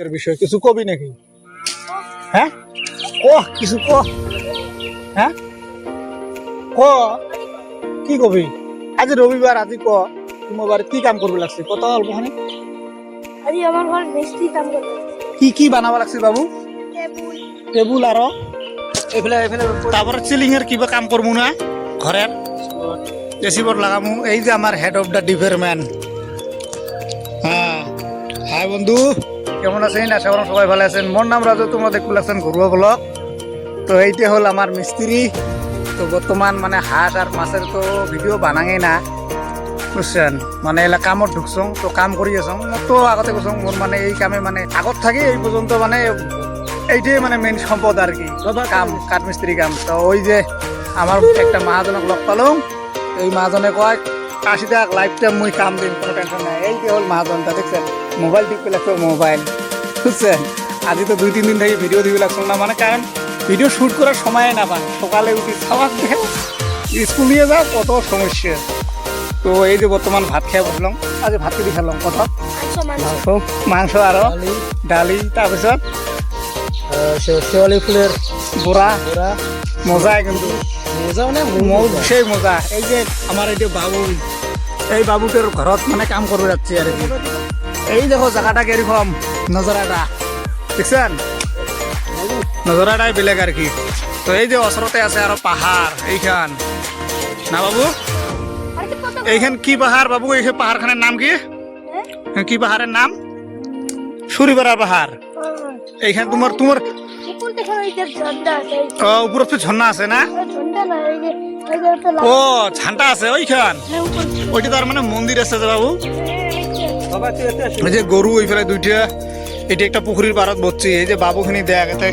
এর বিষয় কিছু কবি নাকি? হ্যাঁ? ক কিছু ক হ্যাঁ? ক কি কবি? আজি রবিবার আজি ক তোমার বাড়ি কি কাম করবে লাগছে? কত অল্পখানি আজি আমার ঘর মিস্ত্রি কাম করে কি কি বানাব লাগছে বাবু? টেবুল। টেবুল আর এইফালে এইফালে তারপরে চিলিং এর কিবা কাম করব না? ঘরের এসি বোর্ড লাগামু। এই যে আমার হেড অফ দ্য ডিপার্টমেন্ট হ্যাঁ হাই বন্ধু। কেমন আছেন? আশা করেন সবাই ভালো আছেন। মোর নাম রাজু তোমরা দেখতে লাগছেন ঘরুয়া ব্লক তো এইটা হল আমার মিস্ত্রি। তো বর্তমান মানে হাঁস আর মাছের তো ভিডিও বানাঙে না। বুঝছেন? মানে এলা কামত ঢুকছং তো কাম কৰি আছং। তো আগতে কৈছং মোৰ মানে এই কামে মানে আগত থাকি এই পর্যন্ত মানে এইটাই মানে মেইন সম্পদ আর কি। কাম কাঠ মিস্ত্রি কাম। তো ওই যে আমার একটা মহাজনক লগ পালং। এই মহাজনে কয় কাশি দেখ লাইফ টাইম মুই কাম দিম কোনো টেনশন নাই। এই যে হল মহাজনটা দেখছেন? মোবাইল টিপে লাগছে মোবাইল। বুঝছেন? আজি তো দুই তিন দিন থেকে ভিডিও দিবে লাগছো না মানে কারণ ভিডিও শুট করার সময় না পান সকালে উঠি খাবার দেখে স্কুল নিয়ে যাও কত সমস্যা। তো এই যে বর্তমান ভাত খেয়ে বসলাম। আজ ভাত কেটে খেলাম? কত মাংস মাংস। আৰু দালি তাৰপিছত শেৱালি ফুলের বৰা বড়া। মজাই কিন্তু। মজা মানে মৌ সেই মজা। এই যে আমার এই যে বাবু এই বাবুটার ঘৰত মানে কাম করবে যাচ্ছি আর কি। এই দেখো জায়গাটা কীরকম নজরাটা দেখছেন? নজরাটাই বেলেগ আর কি। তো এই যে ওচৰতে আছে আৰু পাহাৰ এইখান। না বাবু? আর এইখান কি পাহাড় বাবু এই পাহাড়খানের নাম কি? কি পাহাড়ের নাম? সুরিপাড়া পাহাড় এইখান তোমার তোমার উপর তো ঝর্ণা আছে। না? ও ঝান্টা আছে ওইখান ওইটা তার মানে মন্দির আছে বাবু। এই যে গরু ওইফালে দুইটা। এটি একটা পুকুরির পাৰত বসছি এই যে বাবুখিনি দেখ এতে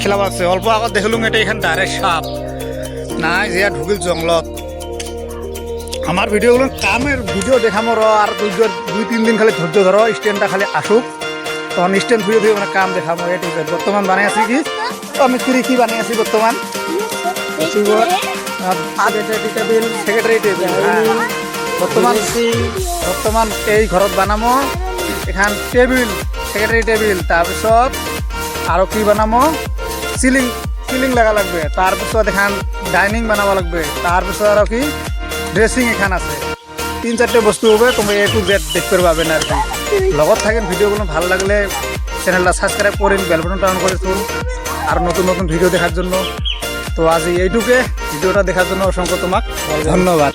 খেলা আছে অল্প আগত দেখিলো এটা এখান ডাইরেক্ট সাপ। নাই যে ঢুকিল জংলত। আমার ভিডিওগুলো কামের ভিডিও দেখাম র আর দুই দুই তিন দিন খালি ধৈর্য ধরো স্ট্যান্ডটা খালি আসুক। তখন স্ট্যান্ড ঘুরে ঘুরে মানে কাম দেখাম এই টু জেড। বর্তমান বানাই আছি কি? আমি কিরি কি বানাই আছি বর্তমান টেবিল সেক্রেটারি বর্তমান বৰ্তমান এই ঘৰত বনাম। এখন টেবিল সেক্ৰেটাৰী টেবিল, তাৰপিছত আৰু কি বনাম? চিলিং চিলিং লগা লাগবে। তাৰপিছত এখন ডাইনিং বনাব লাগবে। তাৰপিছত আৰু কি? ড্ৰেছিং এখন আছে। তিন চারটে বস্তু হবে তোমরা এ টু জেড দেখতে পাবেন আর কি লগত থাকেন ভিডিওগুলো ভালো লাগলে চ্যানেলটা সাবস্ক্রাইব করেন বেল বাটনটা অন করে তুন আর নতুন নতুন ভিডিও দেখার জন্য। তো আজ এইটুকে ভিডিওটা দেখার জন্য অসংখ্য তোমাক ধন্যবাদ।